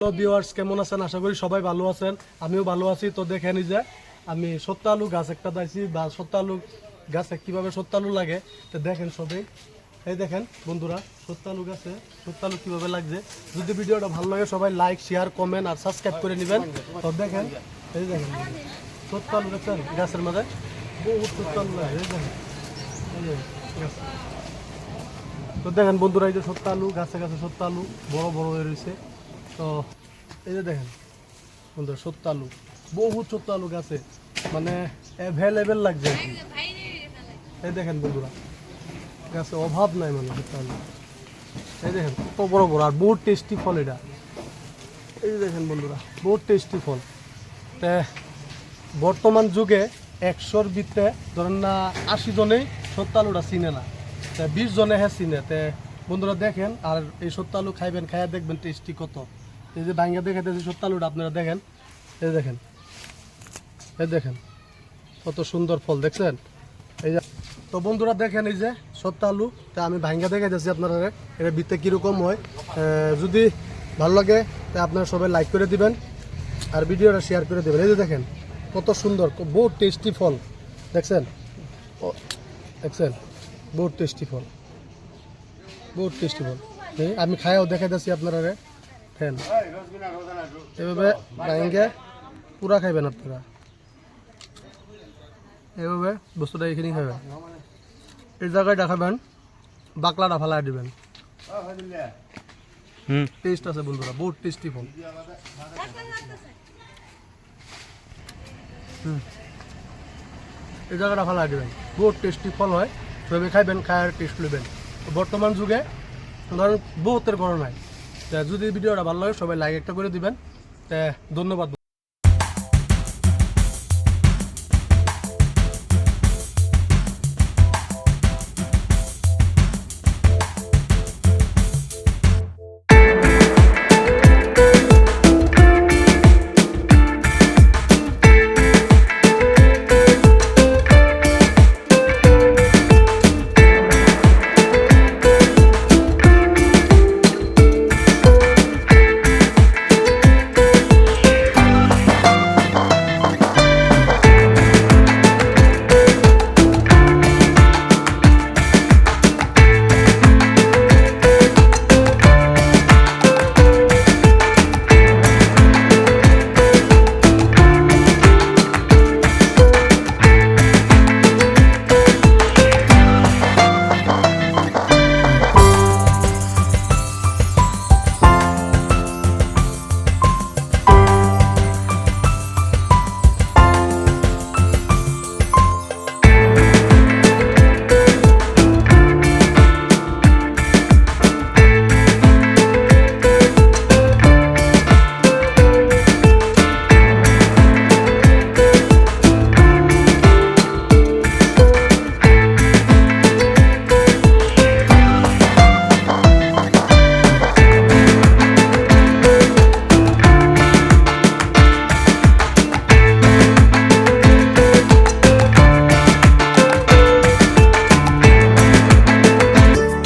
Hello viewers কেমন আছেন? আশা করি সবাই ভালো আছেন। আমিও ভালো আছি। তো দেখে নি যে, আমি সত্য আলু গাছ একটা দাইছি বা সত্য আলু গাছে কীভাবে সত্য আলু লাগে, তো দেখেন সবাই। এই দেখেন বন্ধুরা সত্য আলু গাছে সত্য আলু কীভাবে লাগছে। যদি ভিডিওটা ভালো লাগে, সবাই লাইক শেয়ার কমেন্ট আর সাবস্ক্রাইব করে নেবেন। তো দেখেন, এই দেখেন সত্য আলু দেখছেন গাছের মাঝে বহুত সত্য আলু লাগে, এই দেখেন। তো দেখেন বন্ধুরা, এই যে সত্য আলু গাছে গাছে সত্য আলু বড় বড় হয়ে রয়েছে। তো এই যে দেখেন, বন্ধুরা সত্য আলু বহু সত্য আলু গাছে মানে অ্যাভেলেবেল লাগছে এই দেখেন, বন্ধুরা, গাছে অভাব নাই মানে সত্য আলু এই দেখেন, কত বড় বড়, আর বহুত টেস্টি ফল এটা। এই দেখেন, বন্ধুরা, বহুত টেস্টি ফল। তে বর্তমান যুগে একশোর ভিতরে ধরেন না আশি জনেই সত্য আলুটা চিনে না। তে বিশ জনে হ্যাঁ চিনে। তে বন্ধুরা দেখেন, আর এই সত্য আলু খাইবেন, খাইয়া দেখবেন টেস্টি কত। এই যে ভাঙ্গা দেখে দিয়েছি সত্য আলুটা আপনারা দেখেন। এই দেখেন। এই দেখেন, কত সুন্দর ফল, দেখছেন? এই যে তো বন্ধুরা দেখেন এই যে সত্য আলু তা আমি ভাঙ্গা দেখে যাচ্ছি আপনারা। এটা ভিতরে কীরকম হয় যদি ভালো লাগে, তা আপনারা সবাই লাইক করে দিবেন আর ভিডিওটা শেয়ার করে দেবেন। এই যে দেখেন, কত সুন্দর, বহুত টেস্টি ফল, দেখছেন? দেখছেন? বহুত টেস্টি ফল, বহুত টেস্টি ফল। আমি খাইও দেখে দিচ্ছি আপনারা। ফ্যান এভাবে ভাঙ্গে পুরা খাইবেন আপনারা। এভাবে বস্তুটা এখানেই খাবেন এই জায়গায় দেখাবেন বাকলাটা ফালাই দিবেন। হুম। টেস্ট আছে বন্ধুরা বহুত টেস্টি ফল। হুম। এই জায়গাটা ফালাই দিবেন বহুত টেস্টি ফল হয়। সবাই খাইবেন খায়ার টেস্ট নেবেন বর্তমান যুগে ধরেন বহুতের গড় নাই। যদি ভিডিওটা ভালো লাগে সবাই লাইক একটা করে দিবেন। ধন্যবাদ